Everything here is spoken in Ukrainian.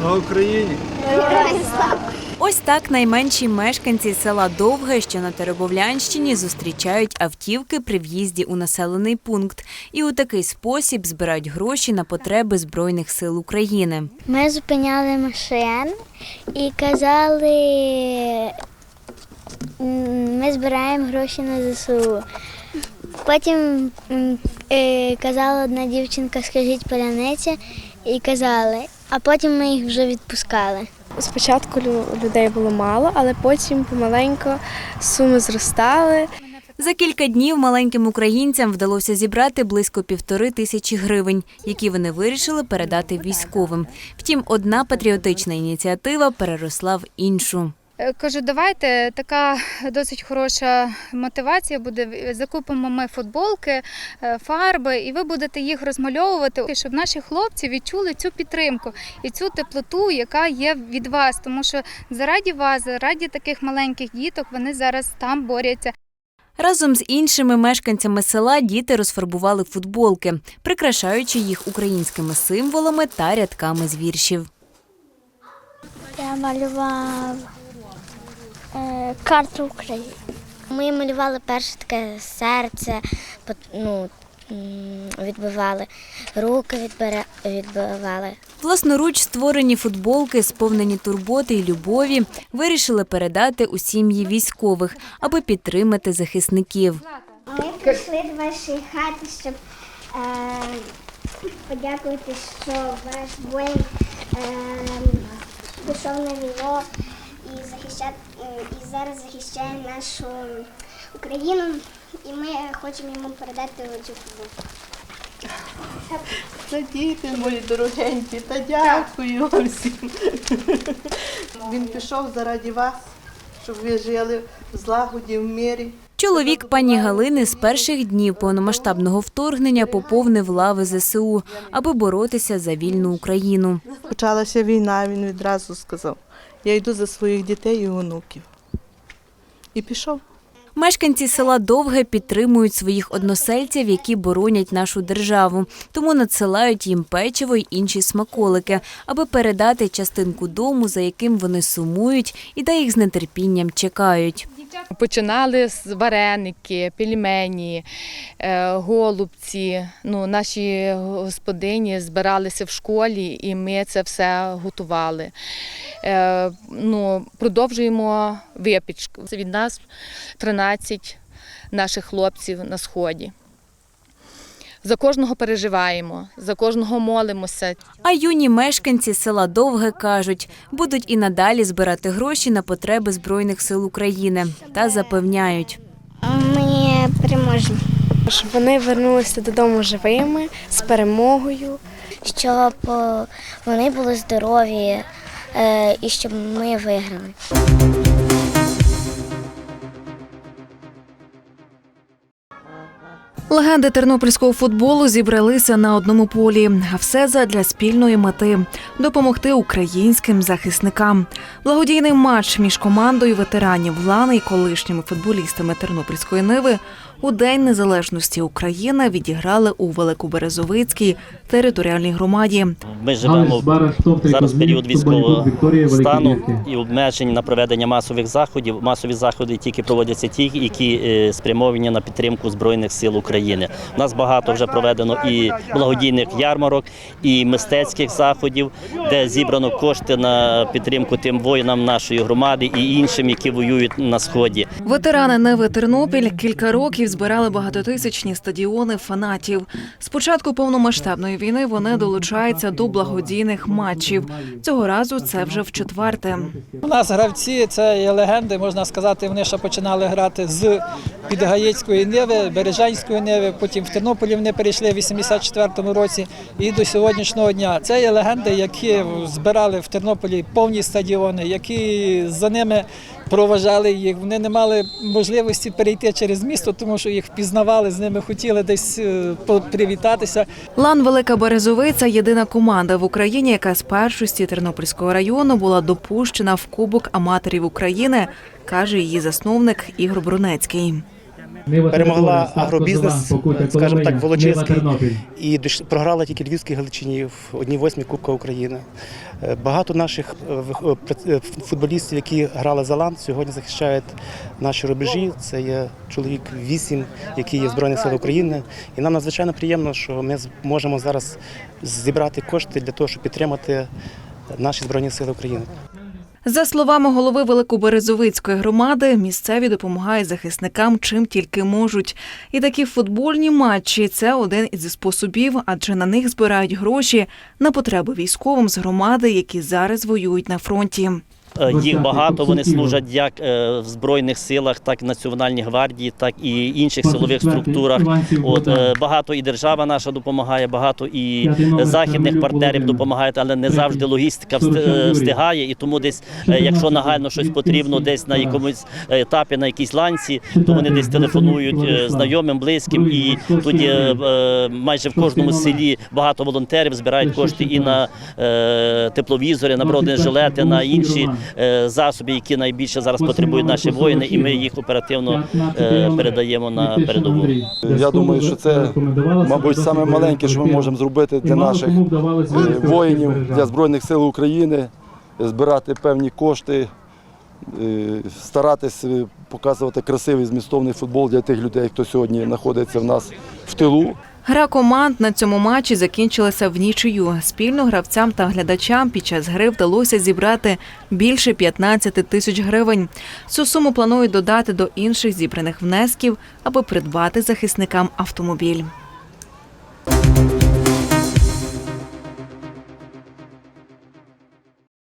Слава Україні! Ось так найменші мешканці села Довге, що на Теребовлянщині, зустрічають автівки при в'їзді у населений пункт і у такий спосіб збирають гроші на потреби Збройних сил України. Ми зупиняли машин і казали, ми збираємо гроші на ЗСУ. Потім е, казала одна дівчинка, скажіть паляниця, і казали, а потім ми їх вже відпускали. Спочатку лю- людей було мало, але потім помаленько суми зростали. За кілька днів маленьким українцям вдалося зібрати близько півтори тисячі гривень, які вони вирішили передати військовим. Втім, одна патріотична ініціатива переросла в іншу. Е, Кажу, давайте така досить хороша мотивація буде. Закупимо ми футболки, е, фарби, і ви будете їх розмальовувати, щоб наші хлопці відчули цю підтримку і цю теплоту, яка є від вас. Тому що заради вас, заради таких маленьких діток, вони зараз там борються. Разом з іншими мешканцями села діти розфарбували футболки, прикрашаючи їх українськими символами та рядками з віршів. Я малював карту України. Ми малювали перше таке серце, ну, відбивали, руки відбира- відбивали. Власноруч створені футболки, сповнені турботи і любові, вирішили передати у сім'ї військових, аби підтримати захисників. Ми прийшли до вашої хати, щоб е, подякувати, що ваш воїн е, пішов на війну і, захища, е, і зараз захищає нашу Україну. І ми хочемо йому передати цю футболку. Це діти мої дорогенькі, та дякую всім. Він пішов заради вас, щоб ви жили в злагоді, в мирі. Чоловік пані Галини з перших днів повномасштабного вторгнення поповнив лави ЗСУ, аби боротися за вільну Україну. Почалася війна, він відразу сказав, я йду за своїх дітей і онуків. І пішов. Мешканці села Довге підтримують своїх односельців, які боронять нашу державу, тому надсилають їм печиво й інші смаколики, аби передати частинку дому, за яким вони сумують, і де їх з нетерпінням чекають. Починали з вареники, пельмені, е, голубці. Ну, наші господині збиралися в школі, і ми це все готували. Е, Ну, продовжуємо випічку. Від нас 13 наших хлопців на сході. За кожного переживаємо, за кожного молимося. А юні мешканці села Довге кажуть, будуть і надалі збирати гроші на потреби Збройних сил України та запевняють. Ми переможемо. Щоб вони вернулися додому живими, з перемогою. Щоб е, вони були здорові е, і щоб ми виграли. Легенди тернопільського футболу зібралися на одному полі, а все задля спільної мети допомогти українським захисникам. Благодійний матч між командою ветеранів Лани і колишніми футболістами Тернопільської Ниви у День Незалежності України відіграли у Великоберезовицькій територіальній громаді. Ми живемо зараз в період військового стану і обмежень на проведення масових заходів. Масові заходи тільки проводяться ті, які е, спрямовані на підтримку Збройних сил України. У нас багато вже проведено і благодійних ярмарок, і мистецьких заходів, де зібрано кошти на підтримку тим воїнам нашої громади і іншим, які воюють на сході. Ветерани Неви Тернопіль кілька років збирали багатотисячні стадіони фанатів. З початку повномасштабної війни вони долучаються до благодійних матчів. Цього разу це вже в четверте. У нас гравці це є легенди, можна сказати, вони ще починали грати з Підгаєцької Ниви, Бережанської Ниви, потім в Тернополі вони перейшли в 84-му році і до сьогоднішнього дня. Це є легенди, які збирали в Тернополі повні стадіони, які за ними проважали їх. Вони не мали можливості перейти через місто, тому що їх впізнавали, з ними хотіли десь е, привітатися. Лан Велика Березовиця єдина команда в Україні, яка з першості Тернопільського району була допущена в Кубок аматорів України, каже її засновник Ігор Брунецький. Перемогла агробізнес, скажімо так, Волочиський, і програла тільки Львівській Галичині в одній восьмій Кубка України. Е, Багато наших е, е, футболістів, які грали за ланд, сьогодні захищають наші рубежі. Це є чоловік вісім, який є в Збройних сил України. І нам надзвичайно приємно, що ми можемо зараз зібрати кошти для того, щоб підтримати наші збройні сили України. За словами голови Великоберезовицької громади, місцеві допомагають захисникам чим тільки можуть. І такі футбольні матчі це один із способів, адже на них збирають гроші на потреби військовим з громади, які зараз воюють на фронті. Е, Їх багато, вони служать як е, в Збройних силах, так і Національній гвардії, так і інших силових структурах. От е, багато і держава наша допомагає, багато і західних партнерів допомагають, але не завжди логістика встигає. І тому десь, якщо нагально щось потрібно, десь на якомусь етапі, на якійсь ланці, то вони десь телефонують знайомим, близьким, і тоді майже в кожному селі багато волонтерів збирають кошти і на тепловізори, на бронежилети, на інші е, засоби, які найбільше зараз потребують наші воїни, і ми їх оперативно е, передаємо на передову. Я думаю, що це, мабуть, саме маленьке, що ми можемо зробити для наших е, воїнів, для Збройних сил України, збирати певні кошти, старатись показувати красивий змістовний футбол для тих людей, хто сьогодні знаходиться в нас в тилу. Гра команд на цьому матчі закінчилася в нічию. Спільно гравцям та глядачам під час гри вдалося зібрати більше 15 тисяч гривень. Цю суму планують додати до інших зібраних внесків, аби придбати захисникам автомобіль.